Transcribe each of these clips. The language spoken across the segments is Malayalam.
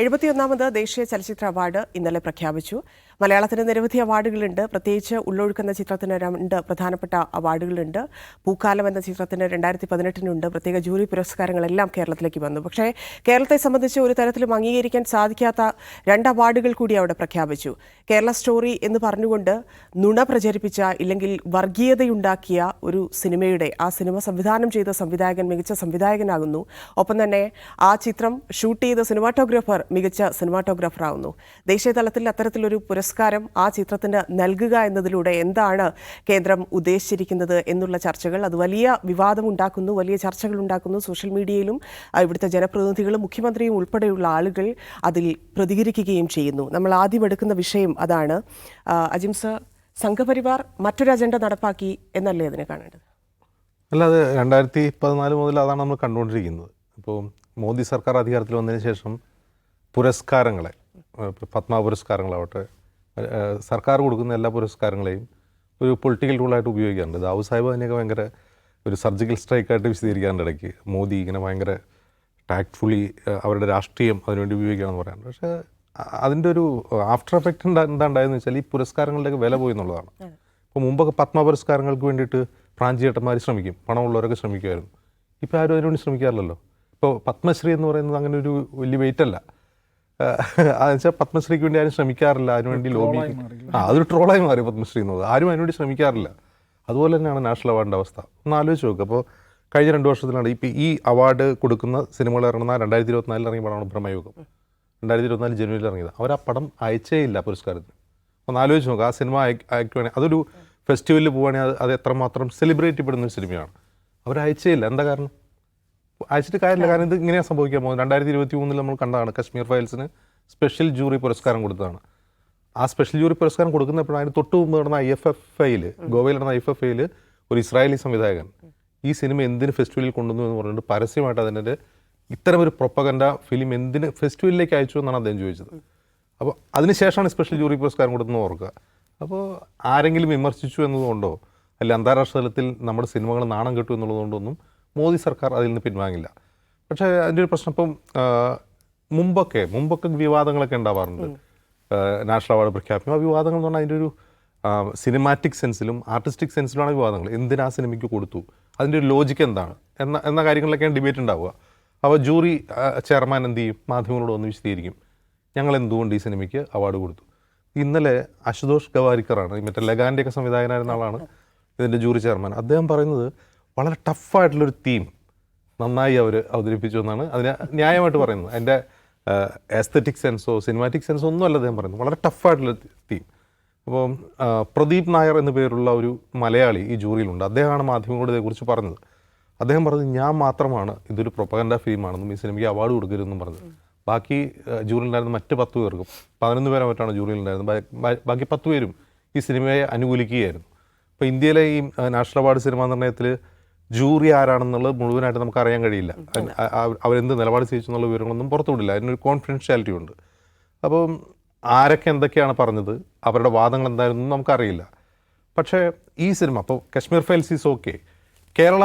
എഴുപത്തിയൊന്നാമത് ദേശീയ ചലച്ചിത്ര അവാർഡ് ഇന്നലെ പ്രഖ്യാപിച്ചു. മലയാളത്തിന് നിരവധി അവാർഡുകളുണ്ട്. പ്രത്യേകിച്ച് ഉള്ളൊഴുക്കുന്ന ചിത്രത്തിന് രണ്ട് പ്രധാനപ്പെട്ട അവാർഡുകളുണ്ട്. പൂക്കാലം എന്ന ചിത്രത്തിന് രണ്ടായിരത്തി പതിനെട്ടിനുണ്ട് പ്രത്യേക ജൂറി പുരസ്കാരങ്ങളെല്ലാം കേരളത്തിലേക്ക് വന്നു. പക്ഷേ കേരളത്തെ സംബന്ധിച്ച് ഒരു തരത്തിലും അംഗീകരിക്കാൻ സാധിക്കാത്ത രണ്ട് അവാർഡുകൾ കൂടി അവിടെ പ്രഖ്യാപിച്ചു. കേരള സ്റ്റോറി എന്ന് പറഞ്ഞുകൊണ്ട് നുണ പ്രചരിപ്പിച്ച ഇല്ലെങ്കിൽ വർഗീയതയുണ്ടാക്കിയ ഒരു സിനിമയുടെ ആ സിനിമ സംവിധാനം ചെയ്ത സംവിധായകൻ മികച്ച സംവിധായകനാകുന്നു. ഒപ്പം തന്നെ ആ ചിത്രം ഷൂട്ട് ചെയ്ത സിനിമാറ്റോഗ്രാഫർ മികച്ച സിനിമാറ്റോഗ്രാഫർ ആകുന്നു ദേശീയ തലത്തിൽ അത്തരത്തിലൊരു പുരസ്കാരം ആ ചിത്രത്തിന് നൽകുക എന്നതിലൂടെ എന്താണ് കേന്ദ്രം ഉദ്ദേശിച്ചിരിക്കുന്നത് എന്നുള്ള ചർച്ചകൾ? അത് വലിയ വിവാദം ഉണ്ടാക്കുന്നു വലിയ ചർച്ചകൾ ഉണ്ടാക്കുന്നു സോഷ്യൽ മീഡിയയിലും ഇവിടുത്തെ ജനപ്രതിനിധികളും മുഖ്യമന്ത്രിയും ഉൾപ്പെടെയുള്ള ആളുകൾ അതിൽ പ്രതികരിക്കുകയും ചെയ്യുന്നു. നമ്മൾ ആദ്യം എടുക്കുന്ന വിഷയം അതാണ്. അജിം അജിംസ് സംഘപരിവാർ മറ്റൊരു അജണ്ട നടപ്പാക്കി എന്നല്ലേ അതിനെ കാണേണ്ടത്? അല്ല അത് രണ്ടായിരത്തി പതിനാല് മുതൽ അതാണ് നമ്മൾ കണ്ടുകൊണ്ടിരിക്കുന്നത്. ഇപ്പോൾ മോദി സർക്കാർ അധികാരത്തിൽ വന്നതിന് ശേഷം പുരസ്കാരങ്ങളെ പത്മ പുരസ്കാരങ്ങളാവട്ടെ സർക്കാർ കൊടുക്കുന്ന എല്ലാ പുരസ്കാരങ്ങളെയും ഒരു പൊളിറ്റിക്കൽ ടൂളായിട്ട് ഉപയോഗിക്കാറുണ്ട്. ദാവു സാഹിബ് അതിനെയൊക്കെ ഭയങ്കര ഒരു സർജിക്കൽ സ്ട്രൈക്കായിട്ട് വിശദീകരിക്കാറുണ്ട് ഇടയ്ക്ക്. മോദി ഇങ്ങനെ ഭയങ്കര ടാക്ട്ഫുള്ളി അവരുടെ രാഷ്ട്രീയം അതിനുവേണ്ടി ഉപയോഗിക്കുകയാണെന്ന് പറയാറുണ്ട്. പക്ഷേ അതിന്റെ ഒരു ആഫ്റ്റർ എഫക്റ്റ് എന്താ എന്താ ഉണ്ടായതെന്ന് വെച്ചാൽ ഈ പുരസ്കാരങ്ങളുടെയൊക്കെ വില പോയി എന്നുള്ളതാണ്. ഇപ്പോൾ മുമ്പൊക്കെ പത്മ പുരസ്കാരങ്ങൾക്ക് വേണ്ടിയിട്ട് പ്രാഞ്ചിയേട്ടന്മാർ ശ്രമിക്കും പണമുള്ളവരൊക്കെ ശ്രമിക്കുമായിരുന്നു. ഇപ്പോൾ ആരും അതിനുവേണ്ടി ശ്രമിക്കാറില്ലല്ലോ. ഇപ്പോൾ പത്മശ്രീ എന്ന് പറയുന്നത് അങ്ങനെ ഒരു വലിയ വെയിറ്റ് അല്ല. വെച്ചാൽ പത്മശ്രീക്ക് വേണ്ടി ആരും ശ്രമിക്കാറില്ല. അതിനുവേണ്ടി ലോബി ആ അതൊരു ട്രോളായി മാറി പത്മശ്രീ എന്നത് ആരും അതിനുവേണ്ടി ശ്രമിക്കാറില്ല. അതുപോലെ തന്നെയാണ് നാഷണൽ അവാർഡിന്റെ അവസ്ഥ. ഒന്ന് ആലോചിച്ച് നോക്കുക അപ്പോൾ കഴിഞ്ഞ രണ്ട് വർഷത്തിലാണ് ഇപ്പോൾ ഈ അവാർഡ് കൊടുക്കുന്ന സിനിമകൾ ഇറങ്ങുന്ന രണ്ടായിരത്തി ഇരുപത്തിനാലിൽ ഇറങ്ങിയ പടമാണ് ബ്രഹ്മയോഗം രണ്ടായിരത്തി ഇരുപത്തിനാല് ജനുവരിയിൽ ഇറങ്ങിയത്. അവർ ആ പടം അയച്ചേ ഇല്ല പുരസ്കാരത്തിന്. ഒന്ന് ആലോചിച്ച് നോക്കുക ആ സിനിമ അയ- അയക്കുവാണെങ്കിൽ അതൊരു ഫെസ്റ്റിവലിൽ പോവുകയാണെങ്കിൽ അത് അത് എത്രമാത്രം സെലിബ്രേറ്റ് ചെയ്യപ്പെടുന്ന ഒരു സിനിമയാണ്. അവർ അയച്ചേ ഇല്ല. എന്താ കാരണം? അയച്ചിട്ട് കാര്യമില്ല. കാരണം ഇത് ഇങ്ങനെയാണ് സംഭവിക്കാൻ പോകുന്നത്. രണ്ടായിരത്തി ഇരുപത്തി മൂന്നിൽ നമ്മൾ കണ്ടതാണ് കശ്മീർ ഫയൽസിന് സ്പെഷ്യൽ ജൂറി പുരസ്കാരം കൊടുത്തതാണ്. ആ സ്പെഷ്യൽ ജൂറി പുരസ്കാരം കൊടുക്കുന്നപ്പോഴാണ് അതിന് തൊട്ട് മുമ്പ് നടന്ന ഐ എഫ് എഫ് ഐയിൽ ഗോവയിൽ നടന്ന ഐ എഫ് എഫ് ഐയിൽ ഒരു ഇസ്രായേലി സംവിധായകൻ ഈ സിനിമ എന്തിന് ഫെസ്റ്റിവലിൽ കൊണ്ടുവന്നു എന്ന് പറഞ്ഞിട്ട് പരസ്യമായിട്ട് അതിന്റെ ഇത്തരം ഒരു പ്രൊപ്പഗൻഡ ഫിലിം എന്തിന് ഫെസ്റ്റിവലിലേക്ക് അയച്ചു എന്നാണ് അദ്ദേഹം ചോദിച്ചത്. അപ്പോൾ അതിനുശേഷമാണ് സ്പെഷ്യൽ ജൂറി പുരസ്കാരം കൊടുത്തെന്ന് ഓർക്കുക. അപ്പോൾ ആരെങ്കിലും വിമർശിച്ചു എന്നതുകൊണ്ടോ അല്ലെ അന്താരാഷ്ട്ര തലത്തിൽ നമ്മുടെ സിനിമകൾ നാണം കെട്ടു എന്നുള്ളതുകൊണ്ടൊന്നും മോദി സർക്കാർ അതിൽ നിന്ന് പിൻവാങ്ങില്ല. പക്ഷേ അതിന്റെ ഒരു പ്രശ്നം ഇപ്പം മുമ്പൊക്കെ മുമ്പൊക്കെ വിവാദങ്ങളൊക്കെ ഉണ്ടാവാറുണ്ട്. നാഷണൽ അവാർഡ് പ്രഖ്യാപിക്കും ആ വിവാദങ്ങൾ എന്ന് പറഞ്ഞാൽ അതിന്റെ ഒരു സിനിമാറ്റിക് സെൻസിലും ആർട്ടിസ്റ്റിക് സെൻസിലുമാണ് വിവാദങ്ങൾ. എന്തിനാ സിനിമയ്ക്ക് കൊടുത്തു? അതിന്റെ ഒരു ലോജിക്ക് എന്താണ്? എന്ന എന്ന കാര്യങ്ങളിലൊക്കെയാണ് ഡിബേറ്റ് ഉണ്ടാവുക. അപ്പോൾ ജൂറി ചെയർമാൻ എന്ത് ചെയ്യും? മാധ്യമങ്ങളോട് ഒന്ന് വിശദീകരിക്കും. ഞങ്ങൾ എന്തുകൊണ്ട് ഈ സിനിമയ്ക്ക് അവാർഡ് കൊടുത്തു? ഇന്നലെ അശുതോഷ് ഗവാരിക്കറാണ് മറ്റേ ലഗാന്റെയൊക്കെ സംവിധായകനായിരുന്ന ആളാണ് ഇതിന്റെ ജൂറി ചെയർമാൻ. അദ്ദേഹം പറയുന്നത് വളരെ ടഫായിട്ടുള്ളൊരു തീം നന്നായി അവർ അവതരിപ്പിച്ചു എന്നാണ് അതിനെ ന്യായമായിട്ട് പറയുന്നത്. അതിന്റെ എസ്തറ്റിക് സെൻസോ സിനിമാറ്റിക് സെൻസോ ഒന്നും അല്ല അദ്ദേഹം പറയുന്നത്. വളരെ ടഫായിട്ടുള്ള തീം അപ്പോൾ പ്രദീപ് നായർ എന്ന പേരുള്ള ഒരു മലയാളി ഈ ജൂറിയിലുണ്ട്. അദ്ദേഹമാണ് മാധ്യമങ്ങളോട് ഇതേക്കുറിച്ച് പറഞ്ഞത്. അദ്ദേഹം പറഞ്ഞു ഞാൻ മാത്രമാണ് ഇതൊരു പ്രൊപ്പഗൻഡ ഫിലിമാണെന്നും ഈ സിനിമയ്ക്ക് അവാർഡ് കൊടുക്കരുതെന്നും പറഞ്ഞത്. ബാക്കി ജൂറിയിലുണ്ടായിരുന്ന മറ്റ് പത്ത് പേർക്കും പതിനൊന്ന് പേരെ മറ്റാണ് ജൂറിയിലുണ്ടായിരുന്നത് ബാക്കി പത്ത് പേരും ഈ സിനിമയെ അനുകൂലിക്കുകയായിരുന്നു. അപ്പോൾ ഇന്ത്യയിലെ ഈ നാഷണൽ അവാർഡ് സിനിമാ നിർണയത്തിൽ ജൂറി ആരാണെന്നുള്ളത് മുഴുവനായിട്ട് നമുക്ക് അറിയാൻ കഴിയില്ല. അവരെന്ത് നിലപാട് സ്വീകരിച്ചു എന്നുള്ള വിവരങ്ങളൊന്നും പുറത്തുവിടില്ല. അതിനൊരു കോൺഫിഡൻഷ്യാലിറ്റി ഉണ്ട്. അപ്പം ആരൊക്കെ എന്തൊക്കെയാണ് പറഞ്ഞത്? അവരുടെ വാദങ്ങൾ എന്തായിരുന്നു നമുക്കറിയില്ല. പക്ഷേ ഈ സിനിമ അപ്പോൾ Kashmir files is okay. Kerala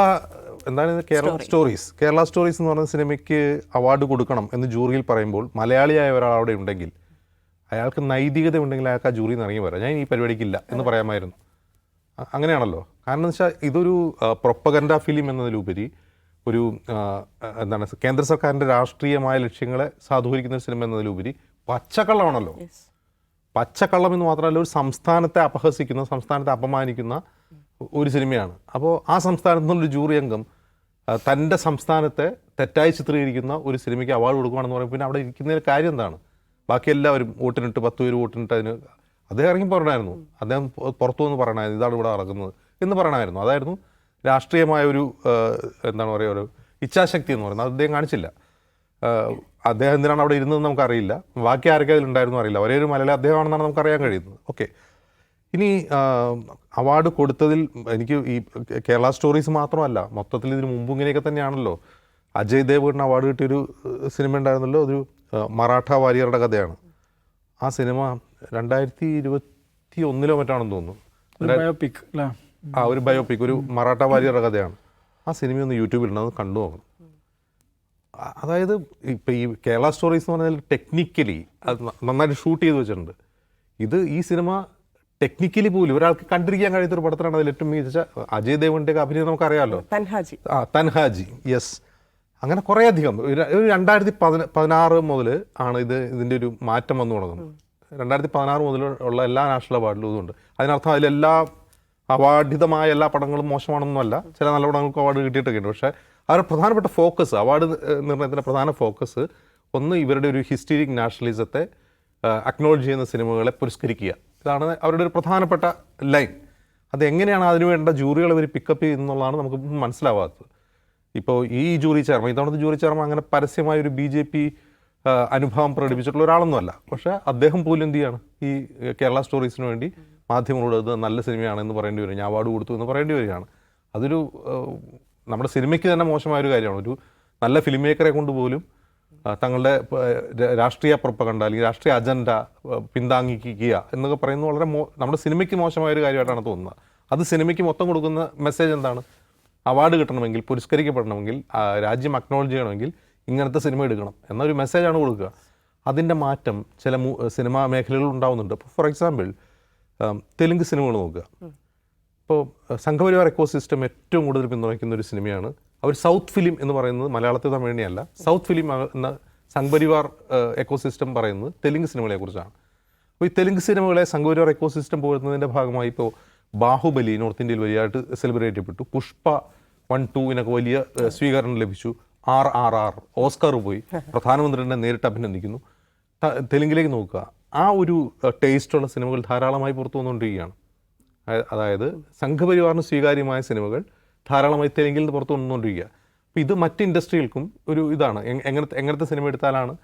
എന്താണ് കേരള സ്റ്റോറീസ്. കേരള സ്റ്റോറീസ് എന്ന് പറയുന്ന സിനിമയ്ക്ക് അവാർഡ് കൊടുക്കണം എന്ന് ജൂറിയിൽ പറയുമ്പോൾ മലയാളിയായ ഒരാൾ അവിടെ ഉണ്ടെങ്കിൽ അയാൾക്ക് നൈതികത ഉണ്ടെങ്കിൽ അയാൾക്ക് ആ ജൂറിയിൽ നിന്ന് ഇറങ്ങി വരാം. ഞാൻ ഈ പരിപാടിക്കില്ല എന്ന് പറയാമായിരുന്നു. അങ്ങനെയാണല്ലോ. കാരണം എന്ന് വെച്ചാൽ ഇതൊരു പ്രൊപ്പഗൻഡ ഫിലിം എന്നതിലുപരി ഒരു എന്താണ് കേന്ദ്ര സർക്കാരിന്റെ രാഷ്ട്രീയമായ ലക്ഷ്യങ്ങളെ സാധൂകരിക്കുന്ന ഒരു സിനിമ എന്നതിലുപരി പച്ചക്കള്ളമാണല്ലോ. പച്ചക്കള്ളം എന്ന് മാത്രമല്ല ഒരു സംസ്ഥാനത്തെ അപഹസിക്കുന്ന സംസ്ഥാനത്തെ അപമാനിക്കുന്ന ഒരു സിനിമയാണ് അപ്പോൾ ആ സംസ്ഥാനത്തു നിന്നൊരു ജൂറി അംഗം തന്റെ സംസ്ഥാനത്തെ തെറ്റായി ചിത്രീകരിക്കുന്ന ഒരു സിനിമയ്ക്ക് അവാർഡ് കൊടുക്കുകയാണെന്ന് പറയുമ്പോൾ പിന്നെ അവിടെ ഇരിക്കുന്നതിന് കാര്യം എന്താണ്? ബാക്കി എല്ലാവരും വോട്ടിനിട്ട് പത്ത് പേര് വോട്ടിനിട്ട് അതിന് അദ്ദേഹം ഇറങ്ങി പറയണമായിരുന്നു അദ്ദേഹം പുറത്തു നിന്ന് പറയണമായിരുന്നു ഇതാണ് ഇവിടെ നടക്കുന്നത് എന്ന് പറയണമായിരുന്നു അതായിരുന്നു രാഷ്ട്രീയമായ ഒരു എന്താണ് പറയുക ഒരു ഇച്ഛാശക്തി എന്ന് പറയുന്നത്. അത് അദ്ദേഹം കാണിച്ചില്ല. അദ്ദേഹം എന്തിനാണ് അവിടെ ഇരുന്നതെന്ന് നമുക്കറിയില്ല. ബാക്കി ആരൊക്കെ അതിലുണ്ടായിരുന്നു അറിയില്ല. ഒരേ ഒരു മലയാളി അദ്ദേഹമാണെന്നാണ് നമുക്കറിയാൻ കഴിയുന്നത്. ഓക്കെ. ഇനി അവാർഡ് കൊടുത്തതിൽ എനിക്ക് ഈ കേരള സ്റ്റോറീസ് മാത്രമല്ല മൊത്തത്തിൽ ഇതിന് മുമ്പ് ഇങ്ങനെയൊക്കെ തന്നെയാണല്ലോ. അജയ് കിട്ടുന്ന അവാർഡ് കിട്ടിയൊരു സിനിമ ഉണ്ടായിരുന്നല്ലോ. ഒരു മറാഠ വാരിയറുടെ കഥയാണ്. ആ സിനിമ രണ്ടായിരത്തി ഇരുപത്തി ഒന്നിലോ മറ്റാണെന്ന് തോന്നുന്നു ബയോപിക് ആ ഒരു ബയോപിക് ഒരു മറാഠ വാരിയറുടെ കഥയാണ്. ആ സിനിമ ഒന്ന് യൂട്യൂബിൽ ഉണ്ട് അത് കണ്ടു നോക്കണം. അതായത് ഇപ്പം ഈ കേരള സ്റ്റോറീസ് എന്ന് പറഞ്ഞാൽ ടെക്നിക്കലി അത് നന്നായിട്ട് ഷൂട്ട് ചെയ്ത് വെച്ചിട്ടുണ്ട്. ഇത് ഈ സിനിമ ടെക്നിക്കലി പോലും ഒരാൾക്ക് കണ്ടിരിക്കാൻ കഴിയാത്ത ഒരു പടത്തിലാണ് അതിൽ ഏറ്റവും മികച്ച അജയ് ദേവന്റെ അഭിനയം നമുക്കറിയാമല്ലോ തൻഹാജി. ആ തൻഹാജി. യെസ് അങ്ങനെ കുറേ അധികം ഒരു രണ്ടായിരത്തി പതിന പതിനാറ് മുതൽ ആണ് ഇത് ഇതിന്റെ ഒരു മാറ്റം വന്നു തുടങ്ങുന്നത്. രണ്ടായിരത്തി പതിനാറ് മുതൽ ഉള്ള എല്ലാ നാഷണൽ അവാർഡിലും ഇതുണ്ട്. അതിനർത്ഥം അതിലെല്ലാ അവാർഡിതമായ എല്ലാ പടങ്ങളും മോശമാണെന്നല്ല ചില നല്ല പടങ്ങൾക്ക് അവാർഡ് കിട്ടിയിട്ടൊക്കെ ഉണ്ട് പക്ഷേ അവരുടെ പ്രധാനപ്പെട്ട ഫോക്കസ് അവാർഡ് നിർണയത്തിന്റെ പ്രധാന ഫോക്കസ് ഒന്ന് ഇവരുടെ ഒരു ഹിസ്റ്റീരിക് നാഷണലിസത്തെ അക്നോളജ് ചെയ്യുന്ന സിനിമകളെ പുരസ്കരിക്കുക. ഇതാണ് അവരുടെ ഒരു പ്രധാനപ്പെട്ട ലൈൻ. അതെങ്ങനെയാണ് അതിനു വേണ്ട ജൂറികൾ ഇവർ പിക്കപ്പ് ചെയ്യുന്നുള്ളതാണ് നമുക്ക് മനസ്സിലാവാത്തത്. ഇപ്പോൾ ഈ ജൂറി ചെയർമാൻ ഇത്തവണത്തെ ജൂറി ചെയർമാൻ അങ്ങനെ പരസ്യമായ ഒരു ബി ജെ പി അനുഭവം പ്രകടിപ്പിച്ചിട്ടുള്ള ഒരാളൊന്നുമല്ല. പക്ഷേ അദ്ദേഹം പോലും എന്ത് ചെയ്യാണ്? ഈ കേരള സ്റ്റോറീസിന് വേണ്ടി മാധ്യമങ്ങളോട് ഇത് നല്ല സിനിമയാണ് എന്ന് പറയേണ്ടി വരും ഞാൻ അവാർഡ് കൊടുത്തു എന്ന് പറയേണ്ടി വരികയാണ്. അതൊരു നമ്മുടെ സിനിമയ്ക്ക് തന്നെ മോശമായ ഒരു കാര്യമാണ്. ഒരു നല്ല ഫിലിം മേക്കറെ കൊണ്ട് പോലും തങ്ങളുടെ രാഷ്ട്രീയ പ്രൊപ്പകണ്ട അല്ലെങ്കിൽ രാഷ്ട്രീയ അജണ്ട പിന്താങ്ങിക്കുക എന്നൊക്കെ പറയുന്നത് വളരെ നമ്മുടെ സിനിമയ്ക്ക് മോശമായ ഒരു കാര്യമായിട്ടാണ് തോന്നുന്നത്. അത് സിനിമയ്ക്ക് മൊത്തം കൊടുക്കുന്ന മെസ്സേജ് എന്താണ്? അവാർഡ് കിട്ടണമെങ്കിൽ പുരസ്കരിക്കപ്പെടണമെങ്കിൽ രാജ്യം അക്നോളജ് ചെയ്യണമെങ്കിൽ ഇങ്ങനത്തെ സിനിമ എടുക്കണം എന്നൊരു മെസ്സേജാണ് കൊടുക്കുക. അതിന്റെ മാറ്റം ചില സിനിമാ മേഖലകളിൽ ഉണ്ടാവുന്നുണ്ട്. ഇപ്പോൾ ഫോർ എക്സാമ്പിൾ തെലുങ്ക് സിനിമകൾ നോക്കുക. ഇപ്പോൾ സംഘപരിവാർ എക്കോ സിസ്റ്റം ഏറ്റവും കൂടുതൽ പിന്തുണയ്ക്കുന്ന ഒരു സിനിമയാണ് അവർ സൗത്ത് ഫിലിം എന്ന് പറയുന്നത് മലയാളത്തിൽ തമിഴിനെയല്ല സൗത്ത് ഫിലിം എന്ന സംഘപരിവാർ എക്കോ സിസ്റ്റം പറയുന്നത് തെലുങ്ക് സിനിമകളെക്കുറിച്ചാണ് അപ്പോൾ ഈ തെലുങ്ക് സിനിമകളെ സംഘപരിവാർ എക്കോ സിസ്റ്റം പോരുന്നതിന്റെ ഭാഗമായി ഇപ്പോൾ ബാഹുബലി നോർത്ത് ഇന്ത്യയിൽ വലിയതായിട്ട് സെലിബ്രേറ്റ് ചെയ്യപ്പെട്ടു. പുഷ്പ വൺ ടൂവിനൊക്കെ വലിയ സ്വീകരണം ലഭിച്ചു. ആർ ആർ ആർ ഓസ്കാർ പോയി. പ്രധാനമന്ത്രിനെ നേരിട്ട് അഭിനന്ദിക്കുന്നു. തെലുങ്കിലേക്ക് നോക്കുക. ആ ഒരു ടേസ്റ്റുള്ള സിനിമകൾ ധാരാളമായി പുറത്തു വന്നുകൊണ്ടിരിക്കുകയാണ്. അതായത് സംഘപരിവാറിന് സ്വീകാര്യമായ സിനിമകൾ ധാരാളമായി തെലുങ്കിൽ നിന്ന് പുറത്തു വന്നുകൊണ്ടിരിക്കുക. അപ്പോൾ ഇത് മറ്റ് ഇൻഡസ്ട്രികൾക്കും ഒരു ഇതാണ്. എങ്ങനത്തെ എങ്ങനത്തെ സിനിമ എടുത്താലാണ്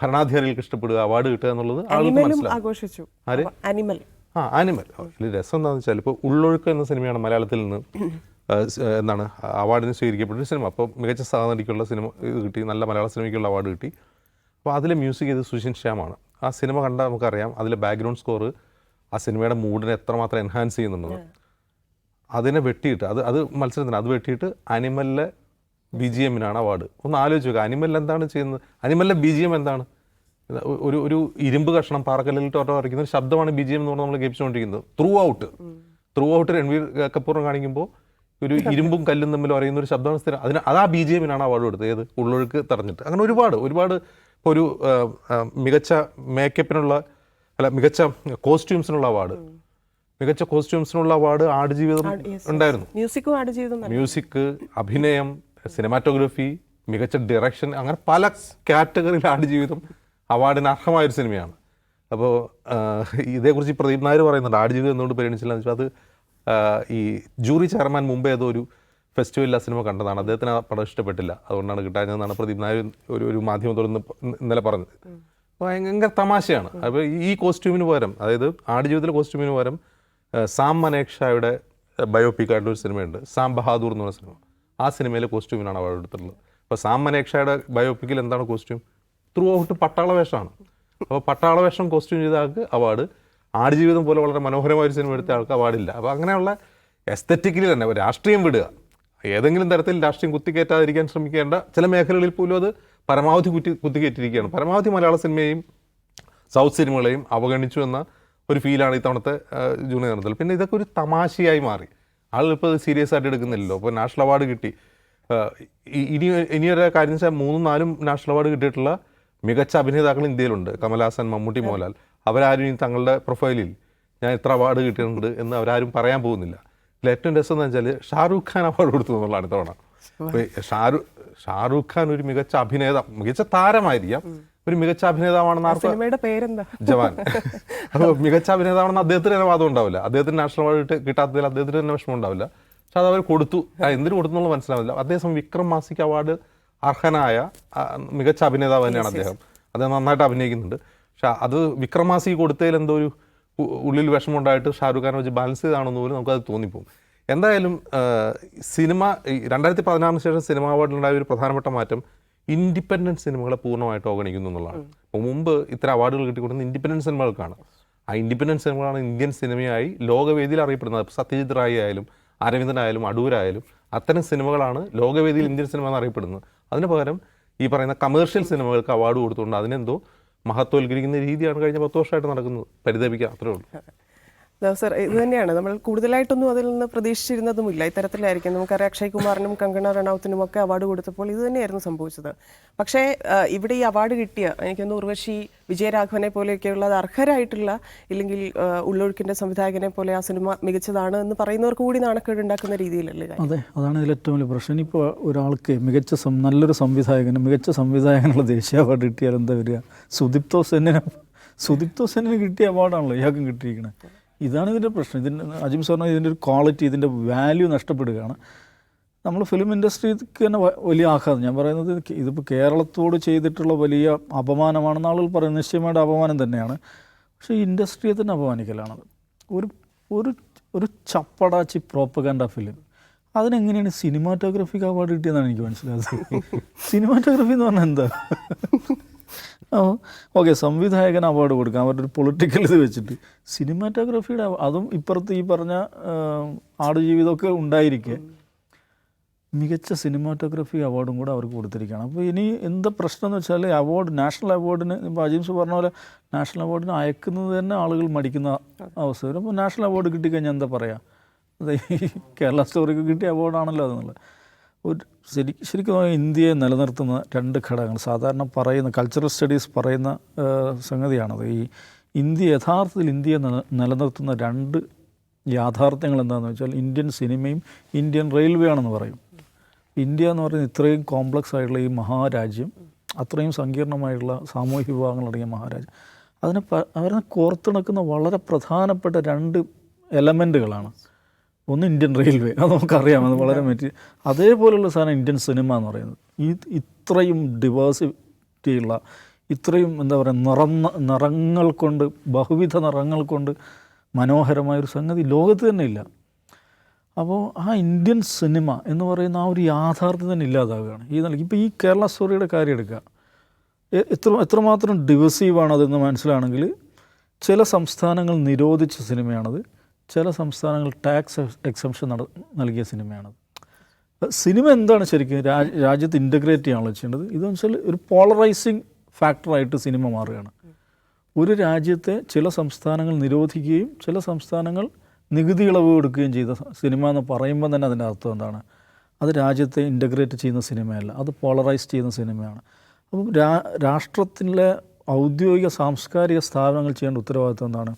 ഭരണാധികാരികൾക്ക് ഇഷ്ടപ്പെടുക അവാർഡ് കിട്ടുക എന്നുള്ളത് ആളുകൾ മനസ്സിലാക്കും? അനിമൽ ആ ആനിമൽ ഇതിൽ രസം എന്താണെന്ന് വെച്ചാൽ ഇപ്പോൾ ഉള്ളൊഴുക്ക് എന്ന സിനിമയാണ് മലയാളത്തിൽ നിന്ന് എന്താണ് അവാർഡിന് സ്വീകരിക്കപ്പെട്ട സിനിമ. അപ്പോൾ മികച്ച സഹനടിക്കുള്ള സിനിമ ഇത് കിട്ടി നല്ല മലയാള സിനിമയ്ക്കുള്ള അവാർഡ് കിട്ടി. അപ്പോൾ അതിലെ മ്യൂസിക് ചെയ്ത് സുഷിൻ ശ്യാമാണ്. ആ സിനിമ കണ്ടാൽ നമുക്കറിയാം അതിലെ ബാക്ക്ഗ്രൗണ്ട് സ്കോർ ആ സിനിമയുടെ മൂഡിനെ എത്രമാത്രം എൻഹാൻസ് ചെയ്യുന്നുണ്ടെന്ന്. അതിനെ വെട്ടിയിട്ട് അത് അത് മത്സരത്തിന് അത് വെട്ടിയിട്ട് അനിമലിലെ ബി ജി എമ്മിനാണ് അവാർഡ് ഒന്ന് ആലോചിച്ച് നോക്കുക അനിമൽ എന്താണ് ചെയ്യുന്നത്? അനിമലിലെ ബി ജി എം എന്താണ്? ഇത് ഒരു ഒരു ഇരുമ്പ് കഷ്ണം പാറക്കല്ലിൽ ടോട്ടോ വരയ്ക്കുന്ന ഒരു ശബ്ദമാണ് ബി ജി എം എന്ന് പറഞ്ഞാൽ നമ്മൾ കേൾപ്പിച്ചുകൊണ്ടിരിക്കുന്നത്. Throughout throughout Ranveer കപൂറിനെ കാണിക്കുമ്പോൾ ഒരു ഇരുമ്പും കല്ലും തമ്മിൽ അറിയുന്ന ഒരു ശബ്ദമാണ് സ്ഥിരം. അതിന് അത് ആ ബി ജി എമ്മിനാണ് അവാർഡ് കൊടുത്തത്. ഏത്? ഉള്ളൊഴുക്ക് തടഞ്ഞിട്ട്. അങ്ങനെ ഒരുപാട് ഒരുപാട് ഇപ്പോൾ ഒരു മികച്ച മേക്കപ്പിനുള്ള അല്ല മികച്ച കോസ്റ്റ്യൂംസിനുള്ള അവാർഡ് മികച്ച കോസ്റ്റ്യൂംസിനുള്ള അവാർഡ് ആടുജീവിതം ഉണ്ടായിരുന്നു. മ്യൂസിക്കും മ്യൂസിക് അഭിനയം സിനിമാറ്റോഗ്രഫി മികച്ച ഡയറക്ഷൻ അങ്ങനെ പല കാറ്റഗറിയിൽ ആടുജീവിതം അവാർഡിന് അർഹമായ ഒരു സിനിമയാണ് അപ്പോൾ ഇതേക്കുറിച്ച് പ്രദീപ് നായർ പറയുന്നുണ്ട് ആടുജീവിതം എന്തുകൊണ്ട് പരിഗണിച്ചില്ല എന്ന് വെച്ചാൽ അത് ഈ ജൂറി ചെയർമാൻ മുമ്പേ ഏതോ ഒരു ഫെസ്റ്റിവലിൽ ആ സിനിമ കണ്ടതാണ്. അദ്ദേഹത്തിന് ആ പടം ഇഷ്ടപ്പെട്ടില്ല. അതുകൊണ്ടാണ് കിട്ടാഞ്ഞതെന്നാണ് പ്രദീപ് നായർ ഒരു ഒരു മാധ്യമത്തോട് ഇന്ന് ഇന്ന് ഇന്നലെ പറഞ്ഞത്. ഭയങ്കര തമാശയാണ്. അപ്പോൾ ഈ കോസ്റ്റ്യൂമിന് പകരം അതായത് ആടുജീവിതത്തിലെ കോസ്റ്റ്യൂമിന് പകരം സാം മനേക്ഷായുടെ ബയോപിക് ആയിട്ടുള്ള ഒരു സിനിമയുണ്ട്. സാം ബഹാദൂർ എന്ന് പറഞ്ഞ സിനിമ. ആ സിനിമയിലെ കോസ്റ്റ്യൂമിനാണ് അവാർഡ് എടുത്തിട്ടുള്ളത്. അപ്പോൾ സാം മനേക്ഷായുടെ ബയോപിക്കിൽ എന്താണ് കോസ്റ്റ്യൂം? ത്രൂ ഔട്ട് പട്ടാള വേഷമാണ്. അപ്പോൾ പട്ടാള വേഷം കോസ്റ്റ്യൂം ചെയ്ത ആൾക്ക് അവാർഡ് ആടുജീവിതം പോലെ വളരെ മനോഹരമായ ഒരു സിനിമ എടുത്ത ആൾക്ക് അവാർഡില്ല അപ്പോൾ അങ്ങനെയുള്ള എസ്തറ്റിക്കലി തന്നെ രാഷ്ട്രീയം വിടുക. ഏതെങ്കിലും തരത്തിൽ രാഷ്ട്രീയം കുത്തിക്കയറ്റാതിരിക്കാൻ ശ്രമിക്കേണ്ട ചില മേഖലകളിൽ പോലും അത് പരമാവധി കുറ്റി കുത്തിക്കയറ്റിയിരിക്കുകയാണ് പരമാവധി മലയാള സിനിമയും സൗത്ത് സിനിമകളെയും അവഗണിച്ചു എന്ന ഒരു ഫീലാണ് ഇത്തവണത്തെ ആ, ജൂനിയർ നേതൃത്വത്തിൽ പിന്നെ ഇതൊക്കെ ഒരു തമാശയായി മാറി. ആളുകൾ ഇപ്പോൾ സീരിയസ് ആയിട്ട് എടുക്കുന്നില്ലല്ലോ. അപ്പോൾ നാഷണൽ അവാർഡ് കിട്ടി. ഇനി ഇനിയൊരു കാര്യം വെച്ചാൽ മൂന്നും നാലും നാഷണൽ അവാർഡ് കിട്ടിയിട്ടുള്ള മികച്ച അഭിനേതാക്കൾ ഇന്ത്യയിലുണ്ട്. കമൽഹാസൻ മമ്മൂട്ടി മോഹൻലാൽ. അവരാരും ഇനി തങ്ങളുടെ പ്രൊഫൈലിൽ ഞാൻ ഇത്ര അവാർഡ് കിട്ടിയിട്ടുണ്ട് എന്ന് അവരാരും പറയാൻ പോകുന്നില്ല. ഇതിൽ ഏറ്റവും രസം എന്ന് വെച്ചാൽ ഷാറൂഖ് ഖാൻ അവാർഡ് കൊടുത്തു എന്നുള്ളതാണ് ഇത്തവണ. ഷാരൂഖ് ഷാറൂഖ് ഖാൻ ഒരു മികച്ച അഭിനേതാവ് മികച്ച താരമായിരിക്കാം. ഒരു മികച്ച അഭിനേതാവാണെന്ന് ആർക്കും പേരെന്താ? ജവാൻ. അപ്പോൾ മികച്ച അഭിനേതാവാണെന്ന് അദ്ദേഹത്തിന് തന്നെ വാദം ഉണ്ടാവില്ല. അദ്ദേഹത്തിന് നാഷണൽ അവാർഡ് കിട്ടി- കിട്ടാത്തതിൽ അദ്ദേഹത്തിന് തന്നെ വിഷമം ഉണ്ടാവില്ല. പക്ഷെ അത് അവർ കൊടുത്തു. എന്തിനു കൊടുത്തു എന്നുള്ളത് മനസ്സിലാവില്ല. അദ്ദേഹം വിക്രം മാസിക് അവാർഡ് അർഹനായ മികച്ച അഭിനേതാവ് തന്നെയാണ് അദ്ദേഹം. അദ്ദേഹം നന്നായിട്ട് അഭിനയിക്കുന്നുണ്ട്. പക്ഷെ അത് വിക്രമാസി കൊടുത്തതിൽ എന്തോ ഒരു ഉള്ളിൽ വിഷമം ഉണ്ടായിട്ട് ഷാരൂഖ് ഖാനെ വെച്ച് ബാലൻസ് ചെയ്താണെന്ന് പോലും നമുക്കത് തോന്നിപ്പോകും. എന്തായാലും സിനിമ രണ്ടായിരത്തി പതിനാറിന് ശേഷം സിനിമ അവാർഡിലുണ്ടായ ഒരു പ്രധാനപ്പെട്ട മാറ്റം ഇൻഡിപെൻഡന്റ് സിനിമകളെ പൂർണമായിട്ട് അവഗണിക്കുന്നു എന്നുള്ളതാണ്. അപ്പോൾ മുമ്പ് ഇത്തരം അവാർഡുകൾ കിട്ടിക്കൊടുക്കുന്ന ഇൻഡിപെൻഡന്റ് സിനിമകൾക്കാണ്. ആ ഇൻഡിപെൻഡന്റ് സിനിമകളാണ് ഇന്ത്യൻ സിനിമയായി ലോകവേദിയിൽ അറിയപ്പെടുന്നത്. അപ്പോൾ സത്യജിത് റായി ആയാലും അരവിന്ദനായാലും അടൂരായാലും അത്തരം സിനിമകളാണ് ലോകവേദിയിൽ ഇന്ത്യൻ സിനിമ എന്ന് അറിയപ്പെടുന്നത്. അതിന് പകരം ഈ പറയുന്ന കമേഴ്ഷ്യൽ സിനിമകൾക്ക് അവാർഡ് കൊടുത്തുകൊണ്ട് അതിനെന്തോ മഹത്വവൽക്കരിക്കുന്ന രീതിയാണ് കഴിഞ്ഞ പത്ത് വർഷമായിട്ട് നടക്കുന്നത്. പരിതപിക്കുക അത്രേ ഉള്ളൂ. സർ ഇത് തന്നെയാണ്. നമ്മൾ കൂടുതലായിട്ടൊന്നും അതിൽ നിന്ന് പ്രതീക്ഷിച്ചിരുന്നതുമില്ല. ഇത്തരത്തിലായിരിക്കും. നമുക്കറിയാം അക്ഷയ് കുമാറിനും കങ്കണ റണൌത്തിനും ഒക്കെ അവാർഡ് കൊടുത്തപ്പോൾ ഇത് തന്നെയായിരുന്നു സംഭവിച്ചത്. പക്ഷേ ഇവിടെ ഈ അവാർഡ് കിട്ടിയ എനിക്കൊന്ന് ഉർവശി വിജയരാഘവനെ പോലെയൊക്കെയുള്ള അർഹരായിട്ടുള്ള ഇല്ലെങ്കിൽ ഉള്ളൊഴുക്കിന്റെ സംവിധായകനെ പോലെ ആ സിനിമ മികച്ചതാണ് എന്ന് പറയുന്നവർക്ക് കൂടി നാണക്കേട് ഉണ്ടാക്കുന്ന രീതിയിലല്ലേ? അതെ അതാണ് ഇതിൽ ഏറ്റവും വലിയ പ്രശ്നം. ഇനിയിപ്പോൾ ഒരാൾക്ക് മികച്ച നല്ലൊരു സംവിധായകന് മികച്ച സംവിധായകനുള്ള ദേശീയ അവാർഡ് കിട്ടിയാൽ എന്താ വരിക? സുദീപ്തോ സെന്നിന് സുദീപ്തോ സെന്നിന് കിട്ടിയ അവാർഡാണല്ലോ ഇയാൾക്കും കിട്ടിയിരിക്കുന്നത് ഇതാണ് ഇതിന്റെ പ്രശ്നം. ഇതിന്റെ അജിം സാറിന് ഇതിന്റെ ഒരു ക്വാളിറ്റി ഇതിന്റെ വാല്യൂ നഷ്ടപ്പെടുകയാണ്. നമ്മൾ ഫിലിം ഇൻഡസ്ട്രിക്ക് തന്നെ വലിയ ആഘാതം. ഞാൻ പറയുന്നത് ഇതിപ്പോൾ കേരളത്തോട് ചെയ്തിട്ടുള്ള വലിയ അപമാനമാണെന്ന് ആളുകൾ പറയുന്നത് നിശ്ചയമായിട്ട് അപമാനം തന്നെയാണ്. പക്ഷേ ഇൻഡസ്ട്രിയെ തന്നെ അപമാനിക്കലാണത് ഒരു ഒരു ഒരു ചപ്പടാച്ചി പ്രോപ്പഗാൻഡ ഫിലിം അതിനെങ്ങനെയാണ് സിനിമാറ്റോഗ്രഫിക്ക് അവാർഡ് കിട്ടിയെന്നാണ് എനിക്ക് മനസ്സിലായത് സിനിമാറ്റോഗ്രഫി എന്ന് പറഞ്ഞാൽ എന്താ? ഓക്കെ സംവിധായകൻ അവാർഡ് കൊടുക്കാം. അവരുടെ ഒരു പൊളിറ്റിക്കൽ ഇത് വെച്ചിട്ട്. സിനിമാറ്റോഗ്രഫിയുടെ അതും ഇപ്പുറത്ത് ഈ പറഞ്ഞ ആടുജീവിതമൊക്കെ ഉണ്ടായിരിക്കെ. മികച്ച സിനിമാറ്റോഗ്രഫി അവാർഡും കൂടെ അവർക്ക് കൊടുത്തിരിക്കുകയാണ് അപ്പോൾ ഇനി എന്താ പ്രശ്നം എന്ന് വെച്ചാൽ അവാർഡ് നാഷണൽ അവാർഡിന് ഇപ്പോൾ അജിംസ് പറഞ്ഞ പോലെ നാഷണൽ അവാർഡിന് അയക്കുന്നത് തന്നെ ആളുകൾ മടിക്കുന്ന അവസ്ഥ. വരും അപ്പോൾ നാഷണൽ അവാർഡ് കിട്ടിക്കഴിഞ്ഞാൽ എന്താ പറയുക കേരള സ്റ്റോറിക്ക് കിട്ടിയ അവാർഡാണല്ലോ അതെന്നുള്ളത് ഒരു ശരി ശരിക്കും ഇന്ത്യയെ നിലനിർത്തുന്ന രണ്ട് ഘടകങ്ങൾ സാധാരണ പറയുന്ന കൾച്ചറൽ സ്റ്റഡീസ് പറയുന്ന സംഗതിയാണത്. ഈ ഇന്ത്യ യഥാർത്ഥത്തിൽ ഇന്ത്യയെ നിലനിർത്തുന്ന രണ്ട് യാഥാർത്ഥ്യങ്ങൾ എന്താണെന്ന് വെച്ചാൽ ഇന്ത്യൻ സിനിമയും ഇന്ത്യൻ റെയിൽവേ ആണെന്ന് പറയും. ഇന്ത്യ എന്ന് പറയുന്നത് ഇത്രയും കോംപ്ലക്സ് ആയിട്ടുള്ള ഈ മഹാരാജ്യം അത്രയും സങ്കീർണമായിട്ടുള്ള സാമൂഹിക വിഭാഗങ്ങളടങ്ങിയ മഹാരാജ്യം. അതിനെ അവരെ കോർത്തിണക്കുന്ന വളരെ പ്രധാനപ്പെട്ട രണ്ട് എലമെന്റുകളാണ് ഒന്ന് ഇന്ത്യൻ റെയിൽവേ അത് നമുക്കറിയാം അത് വളരെ മെറ്റി അതേപോലെയുള്ള സാധനം ഇന്ത്യൻ സിനിമ എന്ന് പറയുന്നത്. ഈ ഇത്രയും ഡിവേഴ്സിറ്റിയുള്ള ഇത്രയും എന്താ പറയുക നിറന്ന നിറങ്ങൾ കൊണ്ട് ബഹുവിധ നിറങ്ങൾ കൊണ്ട് മനോഹരമായൊരു സംഗതി ലോകത്ത് തന്നെ ഇല്ല. അപ്പോൾ ആ ഇന്ത്യൻ സിനിമ എന്ന് പറയുന്ന ആ ഒരു യാഥാർത്ഥ്യം തന്നെ ഇല്ലാതാവുകയാണ്. ഈ നിലയ്ക്ക് ഇപ്പോൾ ഈ കേരള സ്റ്റോറിയുടെ കാര്യം എടുക്കുക. എത്ര എത്രമാത്രം ഡിവസീവാണ് അതെന്ന് മനസ്സിലാണെങ്കിൽ ചില സംസ്ഥാനങ്ങൾ നിരോധിച്ച സിനിമയാണത്. ചില സംസ്ഥാനങ്ങൾ ടാക്സ് എക്സംഷൻ നട നൽകിയ സിനിമയാണത്. സിനിമ എന്താണ് ശരിക്കും രാജ് രാജ്യത്ത് ഇന്റഗ്രേറ്റ് ചെയ്യാണല്ലോ ചെയ്യേണ്ടത്? ഇതെന്ന് വെച്ചാൽ ഒരു പോളറൈസിങ് ഫാക്ടറായിട്ട് സിനിമ മാറുകയാണ്. ഒരു രാജ്യത്തെ ചില സംസ്ഥാനങ്ങൾ നിരോധിക്കുകയും ചില സംസ്ഥാനങ്ങൾ നികുതി ഇളവ് കൊടുക്കുകയും ചെയ്ത സിനിമ എന്ന് പറയുമ്പോൾ തന്നെ അതിന്റെ അർത്ഥം എന്താണ്? അത് രാജ്യത്തെ ഇന്റഗ്രേറ്റ് ചെയ്യുന്ന സിനിമയല്ല അത് പോളറൈസ് ചെയ്യുന്ന സിനിമയാണ്. അപ്പം രാ രാഷ്ട്രത്തിലെ ഔദ്യോഗിക സാംസ്കാരിക സ്ഥാപനങ്ങൾ ചെയ്യേണ്ട ഉത്തരവാദിത്വം എന്താണ്?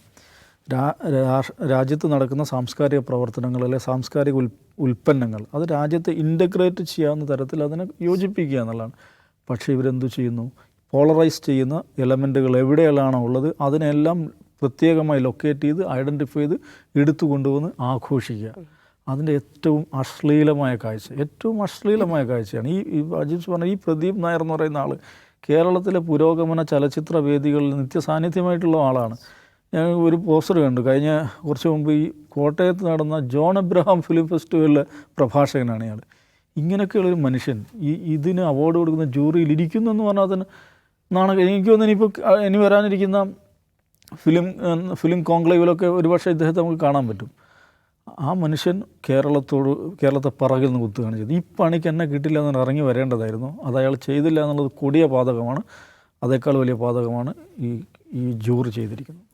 രാജ്യത്ത് നടക്കുന്ന സാംസ്കാരിക പ്രവർത്തനങ്ങൾ അല്ലെ സാംസ്കാരിക ഉൽപ്പന്നങ്ങൾ അത് രാജ്യത്തെ ഇന്റഗ്രേറ്റ് ചെയ്യാവുന്ന തരത്തിൽ അതിനെ യോജിപ്പിക്കുക എന്നുള്ളതാണ്. പക്ഷേ ഇവരെന്തു ചെയ്യുന്നു? പോളറൈസ് ചെയ്യുന്ന എലമെന്റുകൾ എവിടെയെല്ലാണോ ഉള്ളത് അതിനെല്ലാം പ്രത്യേകമായി ലൊക്കേറ്റ് ചെയ്ത് ഐഡന്റിഫൈ ചെയ്ത് എടുത്തു കൊണ്ടുവന്ന് ആഘോഷിക്കുക. അതിന്റെ ഏറ്റവും അശ്ലീലമായ കാഴ്ച ഏറ്റവും അശ്ലീലമായ കാഴ്ചയാണ്. ഈ അജിത് പറഞ്ഞ ഈ പ്രദീപ് നായർ എന്ന് പറയുന്ന ആൾ കേരളത്തിലെ പുരോഗമന ചലച്ചിത്ര വേദികളിൽ നിത്യസാന്നിധ്യമായിട്ടുള്ള ആളാണ്. ഞാൻ ഒരു പോസ്റ്റർ കണ്ടു. കഴിഞ്ഞ കുറച്ച് മുമ്പ് ഈ കോട്ടയത്ത് നടന്ന ജോൺ എബ്രഹാം ഫിലിം ഫെസ്റ്റിവലിലെ പ്രഭാഷകനാണ് ഇയാൾ ഇങ്ങനെയൊക്കെയുള്ളൊരു മനുഷ്യൻ ഈ ഇതിന് അവാർഡ് കൊടുക്കുന്ന ജൂറിയിൽ ഇരിക്കുന്നു എന്ന് പറഞ്ഞാൽ തന്നെ നാണ എനിക്ക് തോന്നുന്നു ഇനിയിപ്പോൾ ഇനി വരാനിരിക്കുന്ന ഫിലിം ഫിലിം കോൺക്ലേവിലൊക്കെ ഒരുപക്ഷെ ഇദ്ദേഹത്തെ നമുക്ക് കാണാൻ പറ്റും. ആ മനുഷ്യൻ കേരളത്തോട് കേരളത്തെ പറകിൽ നിന്ന് കുത്തുകയാണ് ചെയ്തത്. ഈ പണിക്ക് എന്നെ കിട്ടില്ല എന്ന് ഇറങ്ങി വരേണ്ടതായിരുന്നു. അത് അയാൾ ചെയ്തില്ല എന്നുള്ളത് കൊടിയ പാതകമാണ്. അതേക്കാൾ വലിയ പാതകമാണ് ഈ ഈ ജൂറി ചെയ്തിരിക്കുന്നത്.